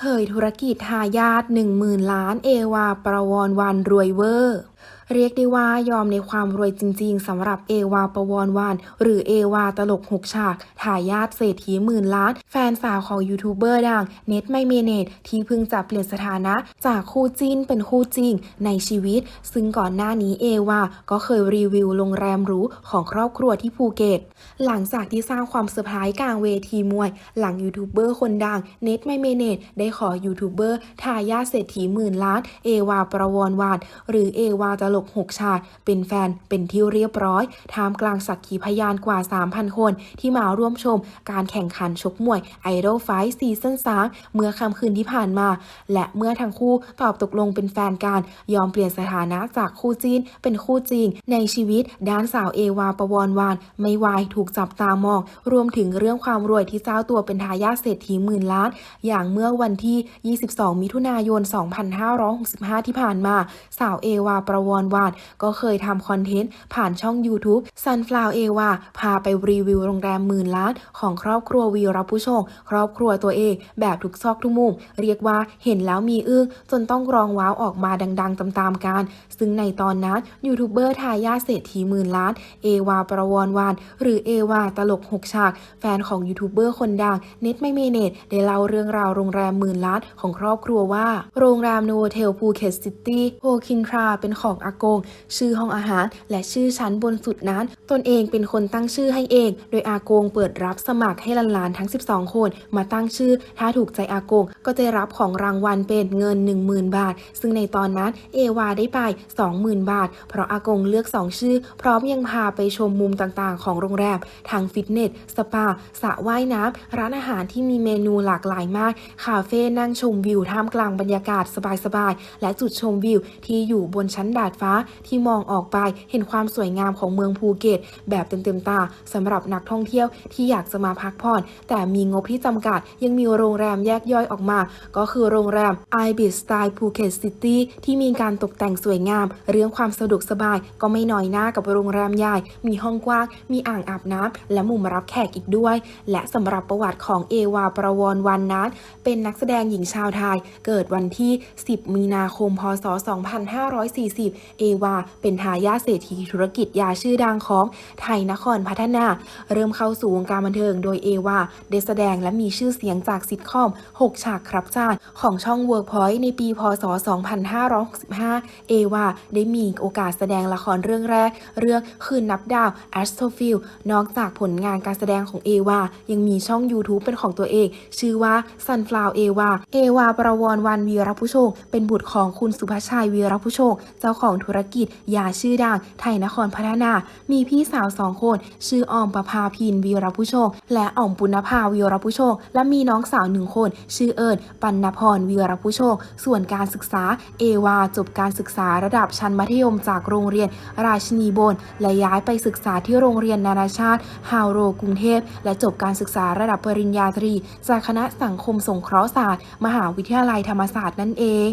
เผยธุรกิจทายาท10,000 ล้านเอวาประวรวันรวยเวอร์ เรียกได้ว่ายอมในความรวยจริง ๆสำหรับเอวาประวรวาน หรือเอวาตลกหกฉากทายาทเศรษฐีหมื่นล้าน แฟนสาวของยูทูบเบอร์ดังเน็ตไมเมเนตที่เพิ่งจะเปลี่ยนสถานะ จากคู่จิ้นเป็นคู่จริงในชีวิต ซึ่งก่อนหน้านี้เอวาก็เคยรีวิวโรงแรมหรูของครอบครัวที่ภูเก็ตหลังจากที่สร้างความเซอร์ไพรส์กลางเวทีมวย หลังยูทูบเบอร์คนดังเน็ตไมเมเนตได้ขอยูทูบเบอร์ทายาทเศรษฐีหมื่นล้านเอวาประวรวานหรือเอวาตลกหกฉากเป็นแฟนเป็นที่เรียบร้อยท่ามกลางสักขีพยานกว่า 3,000 คน ที่มาร่วมชม การแข่งขันชกมวยไอดอลไฟซีซั่น3เมื่อค่ำคืนที่ผ่านมา และเมื่อทั้งคู่ตอบตกลงเป็นแฟนกัน ยอมเปลี่ยนสถานะจากคู่จีนเป็นคู่จริง ในชีวิตด้านสาวเอวาประวรวาน ไม่วายถูกจับตามอง รวมถึงเรื่องความรวยที่เจ้าตัวเป็นทายาทเศรษฐีหมื่นล้าน อย่างเมื่อวันที่ 22 มิถุนายน 2565 ที่ผ่านมา สาวเอวาประวรวานก็เคยทำคอนเทนต์ผ่านช่อง YouTube Sunflower เอวาพาไปรีวิวโรงแรมหมื่นล้านของครอบครัววีรผู้ชง ครอบครัวตัวเอง แบบทุกซอกทุกมุม เรียกว่าเห็นแล้วมีอึ้งจนต้องร้องว้าวออกมาดัง ๆ ตามๆกัน ซึ่งในตอนนั้นยูทูบเบอร์ทายาเศรษฐีหมื่นล้าน เอวาประวรวาน หรือเอวาตลกหกฉาก แฟนของยูทูบเบอร์คนดังเน็ตไม่เมเนตได้เล่าเรื่องราวโรงแรมหมื่นล้านของครอบครัวว่า โรงแรมโนเทลภูเก็ตซิตี้โฮคินทราเป็นของอโกง ชื่อห้องอาหาร และชื่อชั้นบนสุดนั้น ตนเองเป็นคนตั้งชื่อให้เอง โดยอากงเปิดรับสมัครให้หลานๆทั้ง 12 คน มาตั้งชื่อ ถ้าถูกใจอากงก็จะรับของรางวัลเป็นเงิน 10,000 บาท ซึ่งในตอนนั้นเอวาได้ไป 20,000 บาท เพราะอากงเลือก 2 ชื่อ พร้อมยังพาไปชมมุมต่างๆ ของโรงแรมทั้งฟิตเนส สปาสระว่ายน้ำร้านอาหารที่มีเมนูหลากหลายมาก คาเฟ่นั่งชมวิวท่ามกลางบรรยากาศสบายๆ และจุดชมวิวที่อยู่บนชั้นดาดฟ้าที่มองออกไปเห็นความสวยงามของเมืองภูเก็ตแบบเต็มๆตาสำหรับนักท่องเที่ยวที่อยากจะมาพักผ่อน แต่มีงบที่จำกัด ยังมีโรงแรมแยกย่อยออกมา ก็คือโรงแรม i b i s Style Phuket City ที่มีการตกแต่งสวยงาม เรื่องความสะดวกสบาย ก็ไม่น้อยหน้ากับโรงแรมใหญ่ มีห้องกว้าง มีอ่างอาบน้ำและมุมรับแขกอีกด้วย และสำหรับประวัติของเอวาประวรวันนั้นเป็นนักแสดงหญิงชาวไทย เกิดวันที่ 10 มีนาคม พศ 2540 เอวาเป็นทายาทเศรษฐีธุรกิจยาชื่อดังของไทยนครพัฒนา เริ่มเข้าสู่วงการบันเทิงโดยเอวาได้แสดงและมีชื่อเสียงจากซิทคอม 6 ฉากครับจานของช่อง Workpoint ในปีพศ 2565 เอวาได้มีโอกาสแสดงละครเรื่องแรก เรื่องคืนนับดาว a s t r o f i e l นอกจากผลงานการแสดงของเอวายังมีช่อง YouTube เป็นของตัวเอง ชื่อว่า Sunflower เอวาเอวาประวรวันวีรผู้โชคเป็นบุตรของคุณสุภชัยวีรผู้โชคเจ้าของธุรกิจยาชื่อดังไทยนครพัฒนา มีพี่สาวสองคน ชื่อออมประภาพินวีรผู้โชค และอ่อมปุณภาวีรผู้โชค และมีน้องสาวหนึ่งคน ชื่อเอิญปัณพรวีรผู้โชค ส่วนการศึกษาเอวาจบการศึกษาระดับชั้นมัธยมจากโรงเรียน ราชินีบนและย้ายไปศึกษาที่โรงเรียนนานาชาติฮาวโรกรุงเทพ และจบการศึกษาระดับปริญญาตรี จากคณะสังคมสงเคราะห์ศาสตร์ มหาวิทยาลัยธรรมศาสตร์นั่นเอง